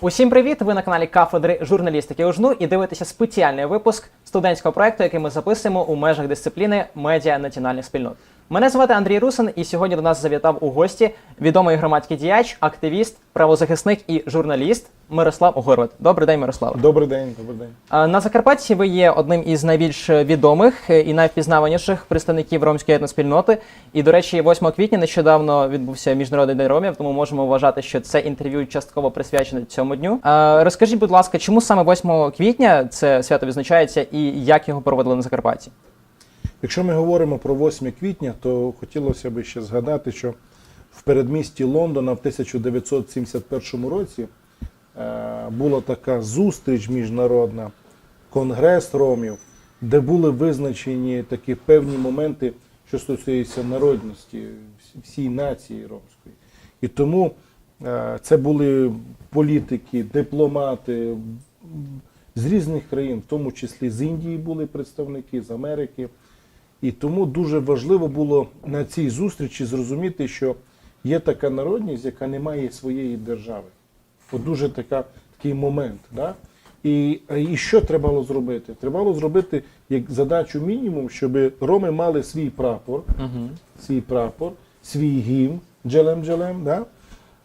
Усім привіт! Ви на каналі кафедри журналістики УЖНУ і дивитеся спеціальний випуск студентського проекту, який ми записуємо у межах дисципліни медіа національних спільнот. Мене звати Андрій Русин, і сьогодні до нас завітав у гості відомий громадський діяч, активіст, правозахисник і журналіст Мирослав Горват. Добрий день, Мирослав. Добрий день, добрий день. На Закарпатті ви є одним із найбільш відомих е, і найвпізнаваніших представників ромської етноспільноти. І, до речі, 8 квітня нещодавно відбувся міжнародний день ромів, тому можемо вважати, що це інтерв'ю частково присвячене цьому дню. Розкажіть, будь ласка, чому саме 8 квітня це свято відзначається і як його проводили на Закарпатті? Якщо ми говоримо про 8 квітня, то хотілося б ще згадати, що в передмісті Лондона в 1971 році е, була така зустріч міжнародна, конгрес ромів, де були визначені такі певні моменти, що стосуються народності всій нації ромської. І тому е, це були політики, дипломати з різних країн, в тому числі з Індії були представники, з Америки. І тому дуже важливо було на цій зустрічі зрозуміти, що є така народність, яка не має своєї держави. От дуже така, такий момент. Да? І, і що треба було зробити? Треба було зробити як задачу мінімум, щоб роми мали свій прапор, Угу. свій прапор, свій гімн джелем-джелем, да?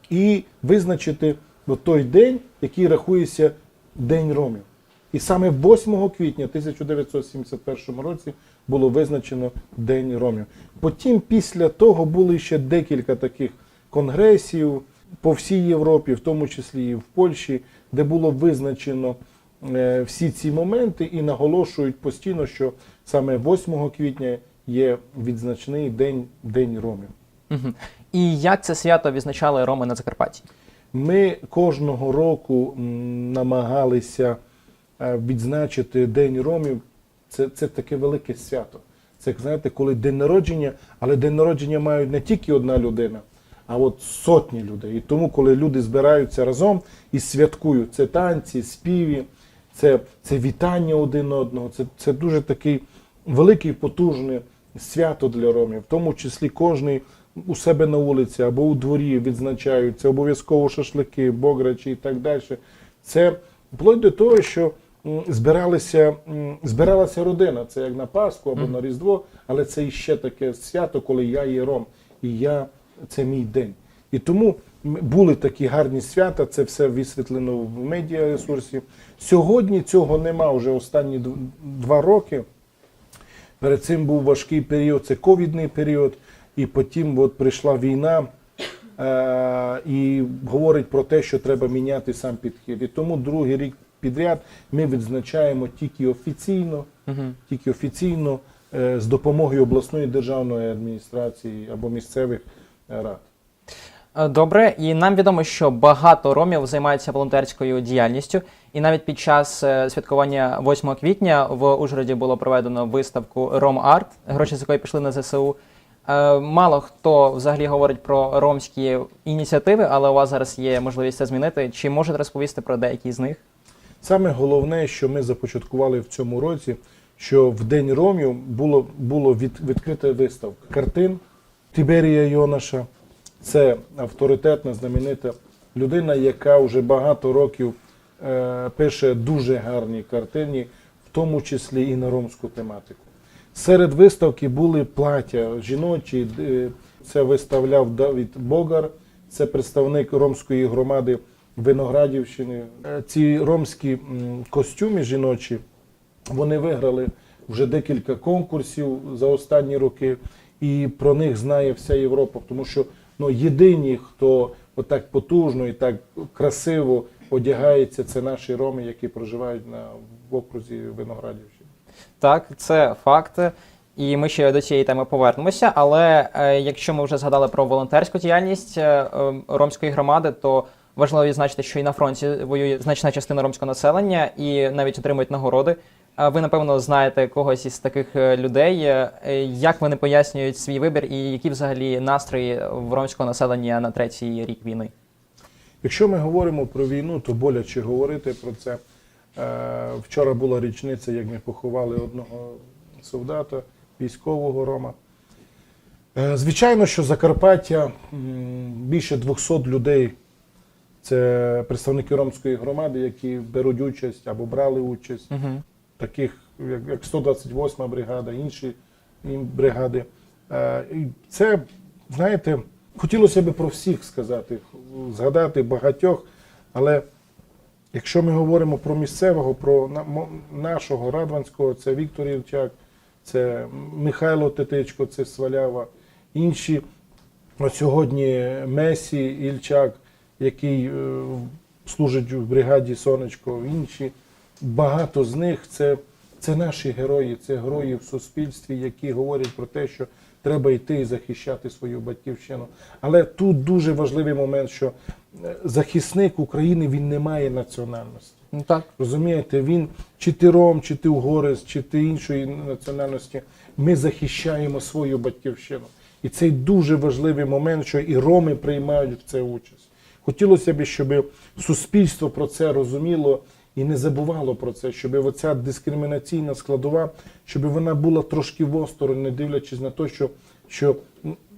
і визначити от той день, який рахується День Ромів. І саме 8 квітня 1971 році було визначено День Ромів. Потім, після того, були ще декілька таких конгресів по всій Європі, в тому числі і в Польщі, де було визначено е, всі ці моменти і наголошують постійно, що саме 8 квітня є відзначний день, день Ромів. Угу. І як це свято відзначали роми на Закарпатті? Ми кожного року намагалися е, відзначити День Ромів. Це, це таке велике свято. Це, як знаєте, коли день народження, але день народження мають не тільки одна людина, а от сотні людей. І тому, коли люди збираються разом і святкують, це танці, співі, це, це вітання один одного, це, це дуже такий великий, потужне свято для ромів, в тому числі кожний у себе на вулиці або у дворі відзначають, це обов'язково шашлики, бограчі і так далі. Це вплоть до того, що збиралися, збиралася родина, це як на Пасху або на Різдво, але це іще таке свято, коли я є ром, і я це мій день. І тому були такі гарні свята, це все висвітлено в медіаресурсі. Сьогодні цього нема вже останні два роки. Перед цим був важкий період, це ковідний період, і потім от прийшла війна е- і говорить про те, що треба міняти сам підхід. І тому другий рік підряд ми відзначаємо тільки офіційно, Угу. тільки офіційно е- з допомогою обласної державної адміністрації або місцевих е, рад. Е, Добре, і нам відомо, що багато ромів займаються волонтерською діяльністю, і навіть під час святкування 8 квітня в Ужгороді було проведено виставку Ром Арт, гроші з якої пішли на ЗСУ. Мало хто взагалі говорить про ромські ініціативи, але у вас зараз є можливість це змінити. Чи можете розповісти про деякі з них? Саме головне, що ми започаткували в цьому році, що в День Ромів було, було від, відкрита виставка картин Тіберія Йонаша. Це авторитетна, знаменита людина, яка вже багато років е, пише дуже гарні картини, в тому числі і на ромську тематику. Серед виставки були плаття жіночі. е, Це виставляв Давід Богар, це представник ромської громади Виноградівщини. Е, Ці ромські костюми жіночі вони виграли вже декілька конкурсів за останні роки, і про них знає вся Європа, тому що ну, єдині, хто отак потужно і так красиво одягається, це наші роми, які проживають на в окрузі Виноградівщини. Так, це факт. І ми ще до цієї теми повернемося. Але е, якщо ми вже згадали про волонтерську діяльність е, е, ромської громади, то важливо відзначити, що і на фронті воює значна частина ромського населення і навіть отримують нагороди. Ви, напевно, знаєте когось із таких е, людей. Е, Як вони пояснюють свій вибір і які взагалі настрої в ромського населення на третій рік війни? Якщо ми говоримо про війну, то боляче говорити про це. Е, Вчора була річниця, як ми поховали одного солдата, військового Рома. Звичайно, що Закарпаття більше 200 людей Це представники ромської громади, які беруть участь або брали участь Угу. таких як, як 128 бригада, інші бригади. Е, і це, знаєте, хотілося б про всіх сказати, згадати багатьох, але якщо ми говоримо про місцевого, про нашого Радванського, це Віктор Євчак, це Михайло Тетичко, це Свалява, інші. От сьогодні Месі Ільчак, який е, служить в бригаді Сонечко, інші. Багато з них це, це наші герої, це герої в суспільстві, які говорять про те, що треба йти і захищати свою батьківщину. Але тут дуже важливий момент, що е, захисник України він не має національності. Ну так. Розумієте, він чи ти ром, чи ти угорець, чи ти іншої національності. Ми захищаємо свою батьківщину. І це дуже важливий момент, що і роми приймають в це участь. Хотілося б, щоб суспільство про це розуміло і не забувало про це, щоб оця дискримінаційна складова, щоб вона була трошки осторонь, не дивлячись на те, що, що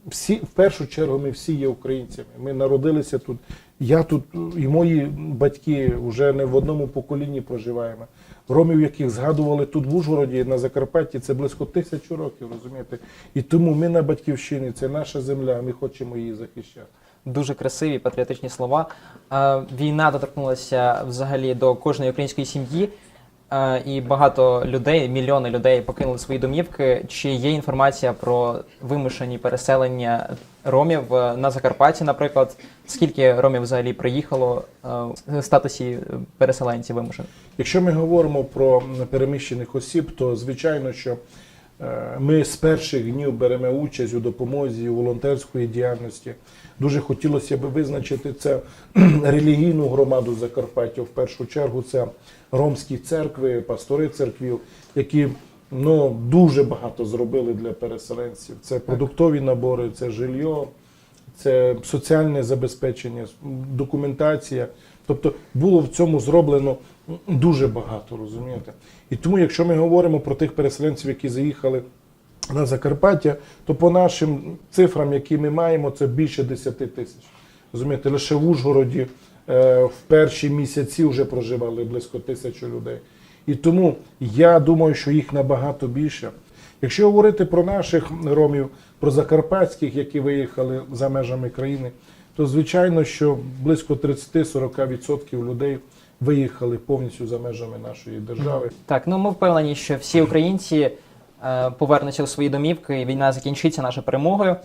всі, в першу чергу ми всі є українцями. Ми народилися тут. Я тут і мої батьки вже не в одному поколінні проживаємо. Ромів, яких згадували тут в Ужгороді на Закарпатті, це близько тисячі років, розумієте? І тому ми на батьківщині, це наша земля, ми хочемо її захищати. Дуже красиві патріотичні слова. Е, Війна доторкнулася взагалі до кожної української сім'ї, е, і багато людей, мільйони людей покинули свої домівки. Чи є інформація про вимушені переселення ромів е, на Закарпатті, наприклад? Скільки ромів взагалі приїхало в статусі переселенців вимушених? Якщо ми говоримо про переміщених осіб, то звичайно, що ми з перших днів беремо участь у допомозі у волонтерської діяльності. Дуже хотілося б визначити це релігійну громаду Закарпаття. В першу чергу це ромські церкви, пастори церквів, які ну, дуже багато зробили для переселенців. Це продуктові набори, це жилье, це соціальне забезпечення, документація. Тобто було в цьому зроблено дуже багато, розумієте? І тому, якщо ми говоримо про тих переселенців, які заїхали на Закарпаття, то по нашим цифрам, які ми маємо, це більше 10 тисяч. Розумієте, лише в Ужгороді е, в перші місяці вже проживали близько тисячі людей. І тому я думаю, що їх набагато більше. Якщо говорити про наших ромів, про закарпатських, які виїхали за межами країни, то звичайно, що близько 30-40% людей виїхали повністю за межами нашої держави. Так, ну ми впевнені, що всі українці е, повернуться у свої домівки, і війна закінчиться нашою перемогою.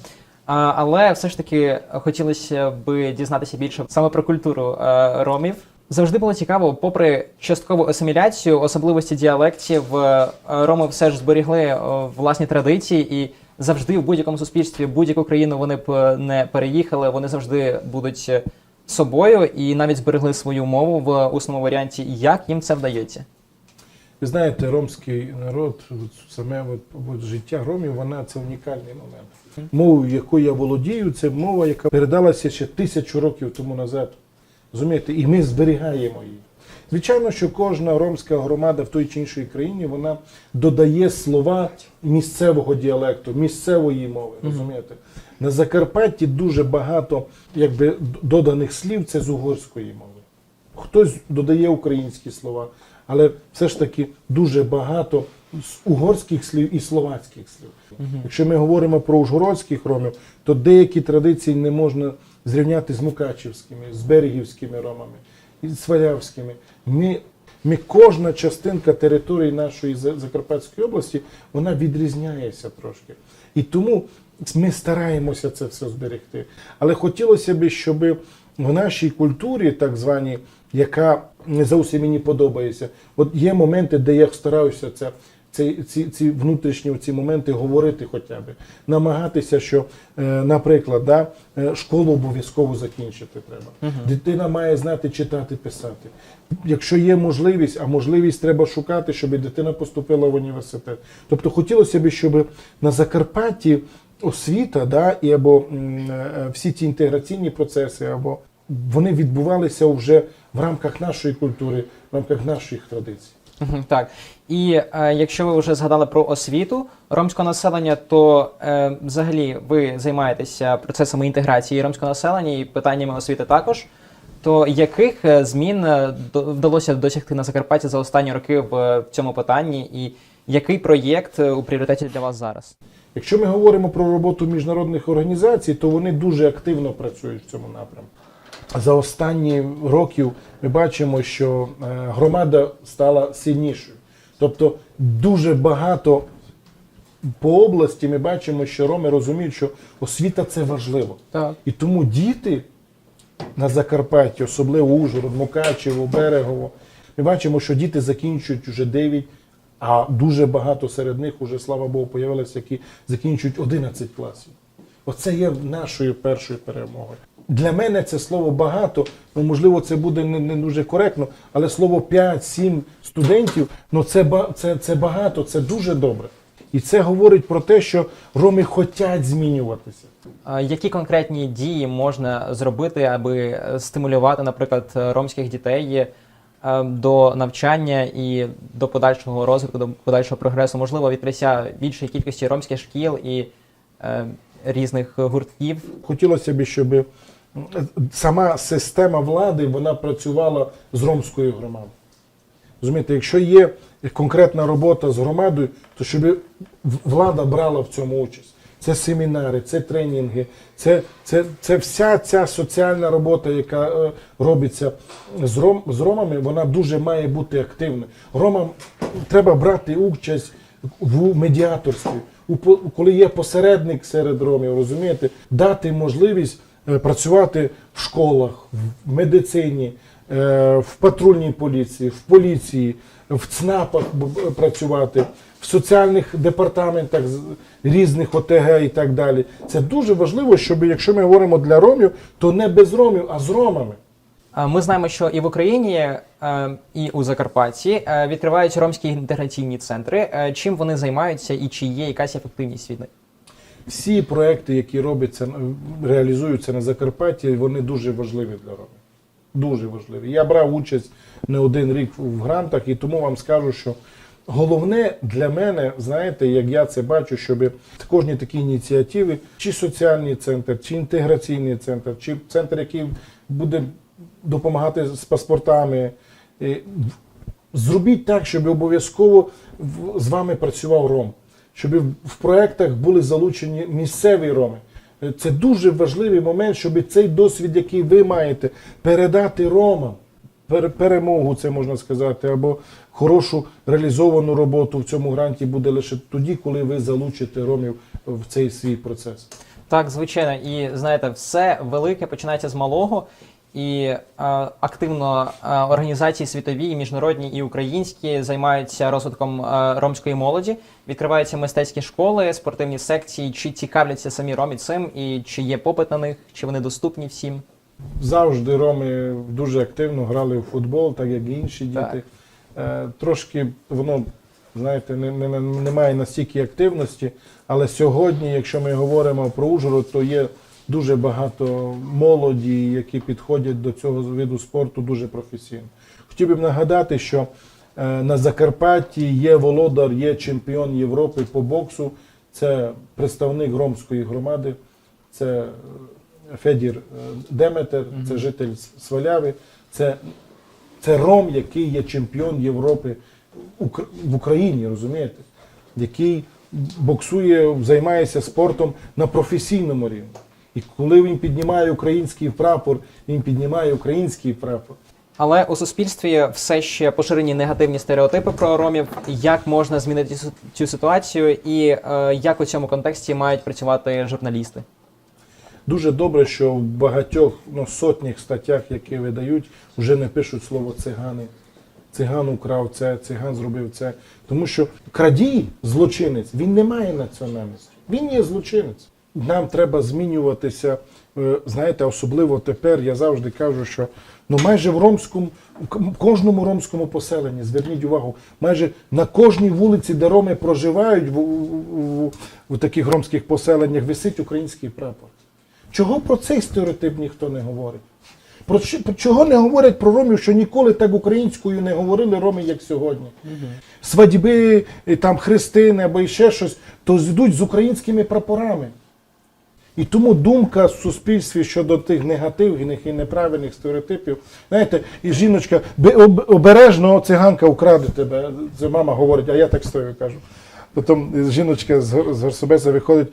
А, але все ж таки хотілося б дізнатися більше саме про культуру е, ромів. Завжди було цікаво, попри часткову асиміляцію, особливості діалектів, е, роми все ж зберігли е, власні традиції і завжди в будь-якому суспільстві, будь-яку країну вони б е, не переїхали, вони завжди будуть е, собою і навіть зберегли свою мову в усному варіанті. Як їм це вдається? Ви знаєте, ромський народ, саме от, от життя ромів, вона це унікальний момент. Мовою, якою я володію, це мова, яка передалася ще тисячу років тому назад. Розумієте, і ми зберігаємо її. Звичайно, що кожна ромська громада в той чи іншій країні вона додає слова місцевого діалекту, місцевої мови. Розумієте? На Закарпатті дуже багато якби, доданих слів це з угорської мови. Хтось додає українські слова, але все ж таки дуже багато з угорських слів і словацьких слів. Якщо ми говоримо про ужгородських ромів, то деякі традиції не можна зрівняти з мукачівськими, з берегівськими ромами, з свалявськими. Ми, ми кожна частинка території нашої Закарпатської області вона відрізняється трошки. І тому ми стараємося це все зберегти. Але хотілося б, щоб в нашій культурі, так званій, яка не зовсім мені подобається, от є моменти, де я стараюся це. Ці, ці, ці внутрішні ці моменти говорити хоча б, намагатися, що, е, наприклад, да, е, школу обов'язково закінчити треба. Дитина має знати читати, писати. Якщо є можливість, а можливість треба шукати, щоб дитина поступила в університет. Тобто хотілося б, щоб на Закарпатті освіта, да, і або е, всі ті інтеграційні процеси, або вони відбувалися вже в рамках нашої культури, в рамках наших традицій. Так. І е, якщо ви вже згадали про освіту ромського населення, то е, взагалі ви займаєтеся процесами інтеграції ромського населення і питаннями освіти також. То яких е, змін е, вдалося досягти на Закарпатті за останні роки в е, цьому питанні, і який проєкт у пріоритеті для вас зараз? Якщо ми говоримо про роботу міжнародних організацій, то вони дуже активно працюють в цьому напрямку. За останні років ми бачимо, що е, громада стала сильнішою. Тобто дуже багато по області ми бачимо, що роми розуміють, що освіта це важливо. Так. І тому діти на Закарпатті, особливо Ужгород, Мукачево, Берегово, ми бачимо, що діти закінчують вже 9, а дуже багато серед них уже, слава Богу, появилися, які закінчують 11 класів. Оце є нашою першою перемогою. Для мене це слово багато, ну можливо, це буде не, не дуже коректно, але слово 5-7 студентів, ну це, це, це багато, це дуже добре. І це говорить про те, що роми хочуть змінюватися. Які конкретні дії можна зробити, аби стимулювати, наприклад, ромських дітей до навчання і до подальшого розвитку, до подальшого прогресу? Можливо, відкриття більшої кількості ромських шкіл і е, різних гуртків? Хотілося б, щоб сама система влади вона працювала з ромською громадою. Розумієте, якщо є конкретна робота з громадою, то щоб влада брала в цьому участь. Це семінари, це тренінги, це, це, це вся ця соціальна робота, яка е, робиться з, ром, з ромами, вона дуже має бути активною. Ромам треба брати участь в медіаторстві, у коли є посередник серед ромів, розумієте, дати можливість е, працювати в школах, в медицині, в патрульній поліції, в поліції, в ЦНАПах працювати, в соціальних департаментах різних ОТГ і так далі. Це дуже важливо, щоб якщо ми говоримо для ромів, то не без ромів, а з ромами. Ми знаємо, що і в Україні, е, і у Закарпатті е, відкриваються ромські інтеграційні центри. Е, Чим вони займаються і чи є якась ефективність від них? Всі проекти, які робляться, реалізуються на Закарпатті, вони дуже важливі для ромів. Дуже важливі. Я брав участь не один рік в грантах, і тому вам скажу, що головне для мене, знаєте, як я це бачу, щоб в кожній такій ініціативі, чи соціальний центр, чи інтеграційний центр, чи центр, який буде допомагати з паспортами. е, Зробіть так, щоб обов'язково з вами працював ром, щоб в- проєктах були залучені місцеві роми. Це дуже важливий момент, щоб цей досвід, який ви маєте, передати ромам. Пере- Перемогу, це можна сказати, або хорошу реалізовану роботу в цьому гранті буде лише тоді, коли ви залучите ромів в цей свій процес. Так, звичайно, і знаєте, все велике починається з малого. І е, активно е, організації світові, і міжнародні і українські займаються розвитком е, ромської молоді. Відкриваються мистецькі школи, спортивні секції. Чи цікавляться самі ромі цим, і чи є попит на них, чи вони доступні всім? Завжди роми дуже активно грали в футбол, так як і інші Так. діти. Е, трошки воно, знаєте, не, не, не- немає настільки активності, але сьогодні, якщо ми говоримо про Ужгород, то є дуже багато молоді, які підходять до цього виду спорту дуже професійно. Хотів би нагадати, що е, на Закарпатті є володар, є чемпіон Європи по боксу. Це представник ромської громади. Це е, Федір е, Деметер, це житель Сваляви. Це, це Ром, який є чемпіон Європи в Україні, розумієте? Який боксує, займається спортом на професійному рівні. І коли він піднімає український прапор, він піднімає український прапор. Але у суспільстві все ще поширені негативні стереотипи про ромів. Як можна змінити цю- ситуацію, і е, як у цьому контексті мають працювати журналісти? Дуже добре, що в багатьох ну, сотнях статтях, які видають, вже не пишуть слово цигани. Циган украв це, циган зробив це. Тому що крадій, злочинець, він не має національності. Він є злочинець. Нам треба змінюватися. Е, Знаєте, особливо тепер я завжди кажу, що ну майже в ромському, к- кожному ромському поселенні, зверніть увагу, майже на кожній вулиці, де роми проживають, в, в, в, в таких ромських поселеннях, висить український прапор. Чого про цей стереотип ніхто не говорить? Про чого не говорять про ромів, що ніколи так українською не говорили роми, як сьогодні? Свадьби, і там хрестини або ще щось, то йдуть з українськими прапорами. І тому думка в суспільстві щодо тих негативних і неправильних стереотипів. Знаєте, і жіночка обережно циганка украде тебе. Це мама говорить, а я так стою кажу. Потім жіночка з, Гор- Горсобеса виходить,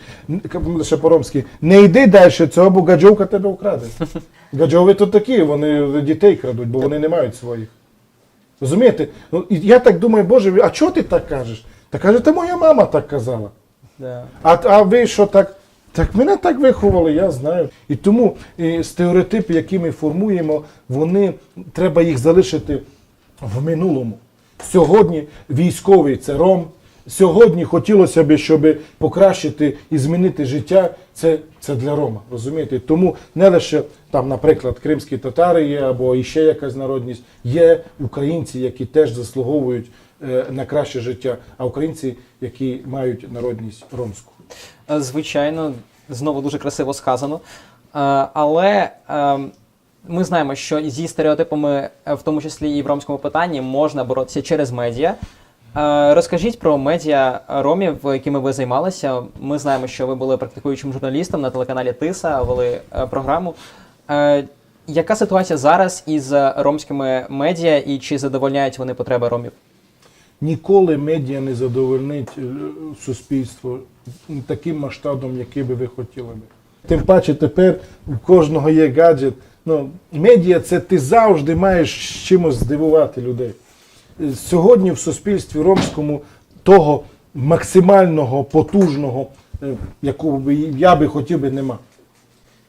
лише по-ромськи, не йди далі цього, бо гаджовка тебе украде. Гаджови то такі, вони дітей крадуть, бо вони не мають своїх. Розумієте? Ну, і я так думаю, Боже, а чого ти так кажеш? Та каже, та моя мама так казала. Да. А, а ви що так? Так мене так виховали, я знаю. І тому е, стереотипи, які ми формуємо, вони треба їх залишити в минулому. Сьогодні військовий це ром. Сьогодні хотілося б, щоб покращити і змінити життя, це, це для Рома. Розумієте? Тому не лише там, наприклад, кримські татари є або іще якась народність, є українці, які теж заслуговують на краще життя, а українці, які мають народність ромську. Е, Звичайно, знову дуже красиво сказано. Е, Але е, ми знаємо, що зі стереотипами, е, в тому числі і в ромському питанні, можна боротися через медіа. Е, Розкажіть про медіа ромів, якими ви займалися. Ми знаємо, що ви були практикуючим журналістом на телеканалі Тиса, вели е, програму. Е, Яка ситуація зараз із ромськими медіа і чи задовольняють вони потреби ромів? Ніколи медіа не задовольнить е, суспільство таким масштабом, який би ви хотіли. Тим паче тепер у кожного є гаджет. Ну, медіа це ти завжди маєш чимось здивувати людей. Е, Сьогодні в суспільстві ромському того максимального, потужного, е, якого я би хотів би, нема.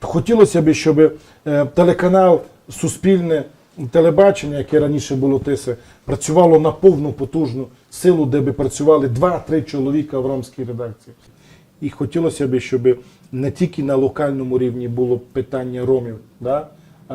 Хотілося б, щоб телеканал Суспільне телебачення, яке раніше було ТИСи, працювало на повну потужну силу, де би працювали 2-3 чоловіка в ромській редакції. І хотілося б, щоб не тільки на локальному рівні було питання ромів да,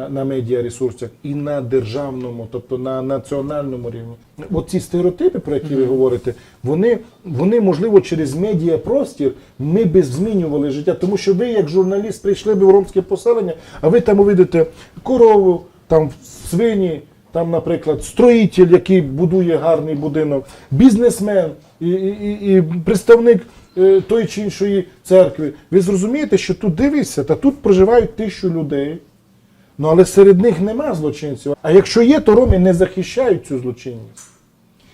на медіаресурсах, і на державному, тобто на національному рівні. От ці стереотипи, про які ви говорите, вони, вони можливо через медіапростір ми би змінювали життя. Тому що ви, як журналіст, прийшли б в ромське поселення, а ви там увидите корову, там свині, там, наприклад, строїтель, який будує гарний будинок, бізнесмен і, і, і- представник е, тої чи іншої церкви. Ви зрозумієте, що тут дивіться, та тут проживають тисячу людей. Ну але серед них нема злочинців. А якщо є, то роми не захищають цю злочинність.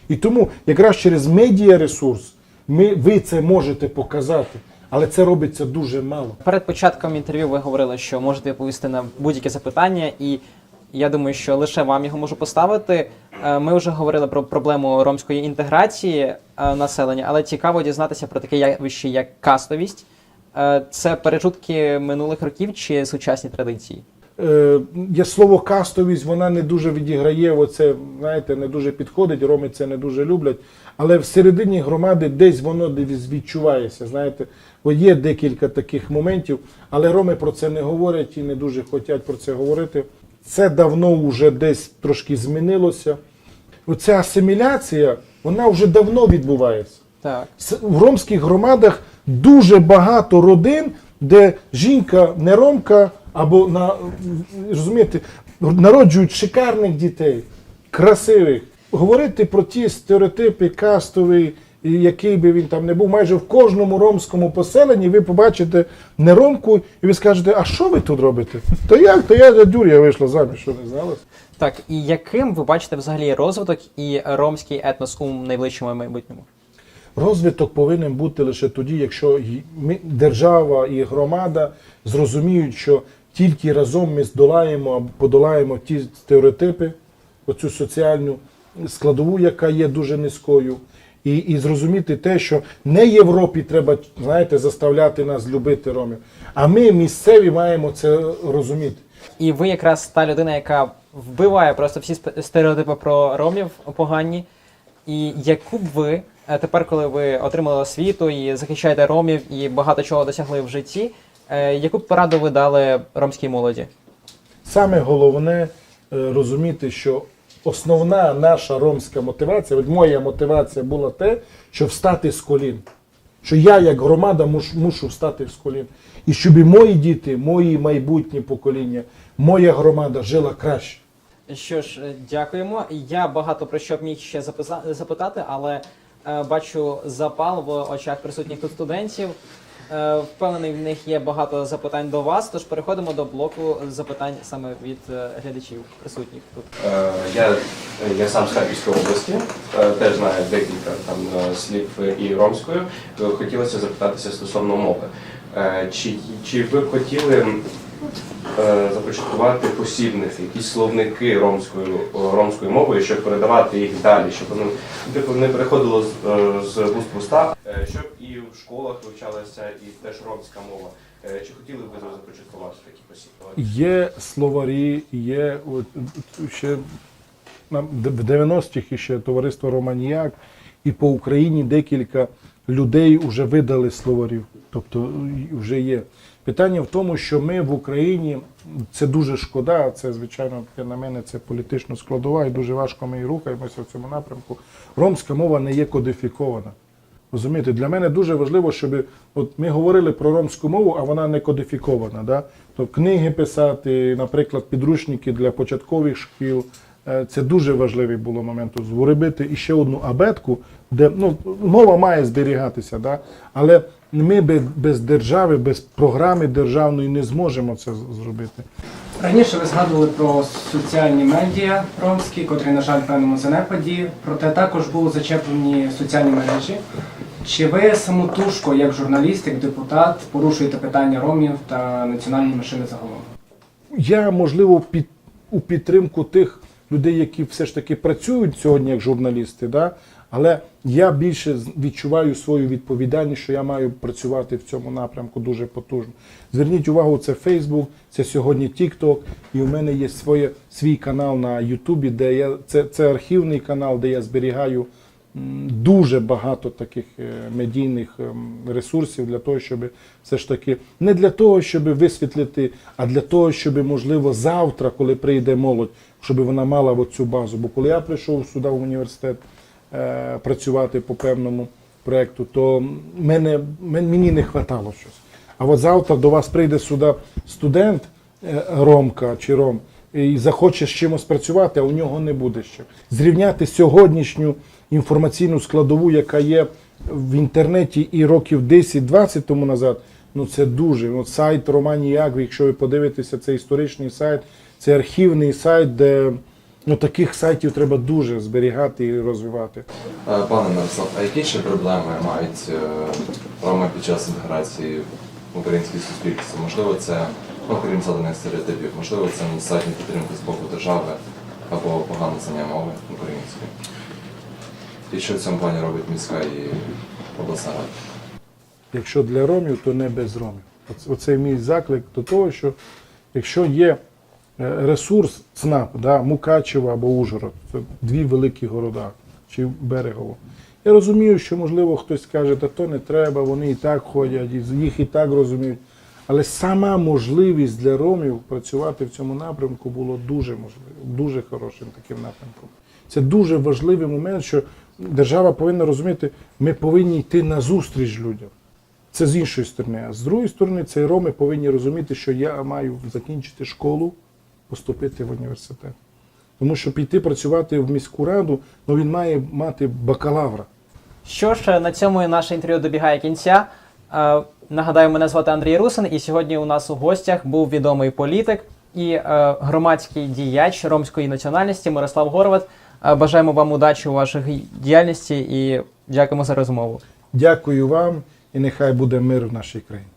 І тому якраз через медіаресурс ми, ви це можете показати, але це робиться дуже мало. Перед початком інтерв'ю ви говорили, що можете відповісти на будь-яке запитання, і я думаю, що лише вам його можу поставити. Е, Ми вже говорили про проблему ромської інтеграції е, населення, але цікаво дізнатися про таке явище, як кастовість. Е, Це перечутки минулих років чи сучасні традиції? Є слово кастовість, вона не дуже відіграє, оце, знаєте, не дуже підходить, роми це не дуже люблять. Але всередині громади десь воно відчувається. Знаєте, бо є декілька таких моментів, але роми про це не говорять і не дуже хочуть про це говорити. Це давно вже десь трошки змінилося. Оця асиміляція, вона вже давно відбувається. Так. В ромських громадах дуже багато родин, де жінка не ромка, або на розумієте, народжують шикарних дітей, красивих. Говорити про ті стереотипи кастові, і який би він там не був, майже в кожному ромському поселенні ви побачите не ромку, і ви скажете, а що ви тут робите? Та як? Та я дядюря вийшла заміж, що не знала? Так, і яким ви бачите взагалі розвиток і ромський етнос у найближчому майбутньому? Розвиток повинен бути лише тоді, якщо держава і громада зрозуміють, що тільки разом ми здолаємо або подолаємо ті стереотипи, оцю соціальну складову, яка є дуже низькою, і, і зрозуміти те, що не Європі треба, знаєте, заставляти нас любити ромів, а ми місцеві маємо це розуміти. І ви якраз та людина, яка вбиває просто всі стереотипи про ромів погані. І яку б ви е, тепер, коли ви отримали освіту і захищаєте ромів і багато чого досягли в житті, е, яку б пораду ви дали ромській молоді? Саме головне е, розуміти, що основна наша ромська мотивація, от моя мотивація була те, щоб встати з колін. Що я, як громада, муш, мушу встати з колін. І щоб і мої діти, мої майбутні покоління, моя громада жила краще. Що ж, е, дякуємо. Я багато про що б міг ще запитати, але е, бачу запал в очах присутніх тут студентів. Е, Впевнений, в них є багато запитань до вас, тож переходимо до блоку запитань саме від е, глядачів присутніх тут. Е, Я, я сам з Харківської області, теж знаю декілька там слів і ромською. Хотілося запитатися стосовно мови. Чи, чи ви б хотіли започаткувати посібники, якісь словники ромською, ромською мовою, щоб передавати їх далі, щоб воно типу, не переходило з, з вуст в уста, щоб в школах вивчалася і теж ромська мова. Е, Чи хотіли б ви започаткувати такі посібники? Є словарі, є ще в 90-х ще товариство Романіяк, і по Україні декілька людей вже видали словарів. Тобто вже є. Питання в тому, що ми в Україні, це дуже шкода, це, звичайно, на мене, це політично складова, і дуже важко ми рухаємося в цьому напрямку. Ромська мова не є кодифікована. Розумієте, для мене дуже важливо, щоб от ми говорили про ромську мову, а вона не кодифікована. Да? Тобто книги писати, наприклад, підручники для початкових шкіл. Е, Це дуже важливий було момент. Зробити іще одну абетку, де ну, мова має зберігатися, да? але ми без держави, без програми державної не зможемо це зробити. Раніше ви згадували про соціальні медіа ромські, котрі, на жаль, в певному занепаді, проте також були зачеплені соціальні мережі. Чи ви самотужко, як журналіст, як депутат, порушуєте питання ромів та національної меншини загалом? Я, можливо, під, у підтримку тих людей, які все ж таки працюють сьогодні як журналісти, да? Але я більше відчуваю свою відповідальність, що я маю працювати в цьому напрямку дуже потужно. Зверніть увагу, це Facebook, це сьогодні TikTok, і у мене є своє, свій канал на Ютубі, де я це, це архівний канал, де я зберігаю дуже багато таких е, медійних ем, ресурсів для того, щоб все ж таки не для того, щоб висвітлити, а для того, щоб можливо завтра, коли прийде молодь, щоб вона мала оцю базу. Бо коли я прийшов сюди в університет працювати по певному проєкту, то мене, мен- мені не вистачало щось. А от завтра до вас прийде сюди студент е, Ромка чи Ром і захоче з чимось працювати, а у нього не буде що. Зрівняти сьогоднішню інформаційну складову, яка є в інтернеті і років 10-20 тому назад, ну це дуже. От сайт Романіяк, якщо ви подивитеся, це історичний сайт, це архівний сайт, де ну, таких сайтів треба дуже зберігати і розвивати. Е, Пане Мирослав, а які ще проблеми мають е, роми під час інтеграції в українське суспільство? Можливо, це, ну, крім заданих стереотипів, можливо, це недостатня підтримка з боку держави або погане знання мови української. І що в цьому плані робить міська і обласна рада? Якщо для ромів, то не без ромів. Оц- Оце мій заклик до того, що якщо є е, ресурс ЦНАП, да, Мукачево або Ужгород, це дві великі города, чи Берегово. Я розумію, що можливо хтось скаже, та то не треба, вони і так ходять, їх і так розуміють. Але сама можливість для ромів працювати в цьому напрямку було дуже можливо, дуже хорошим таким напрямком. Це дуже важливий момент, що держава повинна розуміти, ми повинні йти на зустріч людям. Це з іншої сторони. А з другої сторони, це роми повинні розуміти, що я маю закінчити школу, поступити в університет. Тому що піти працювати в міську раду, ну він має мати бакалавра. Що ж, на цьому і наше інтерв'ю добігає кінця. Е, Нагадаю, мене звати Андрій Русин, і сьогодні у нас у гостях був відомий політик і е, громадський діяч ромської національності Мирослав Горват. Е, Бажаємо вам удачі у вашій діяльності і дякуємо за розмову. Дякую вам і нехай буде мир в нашій країні.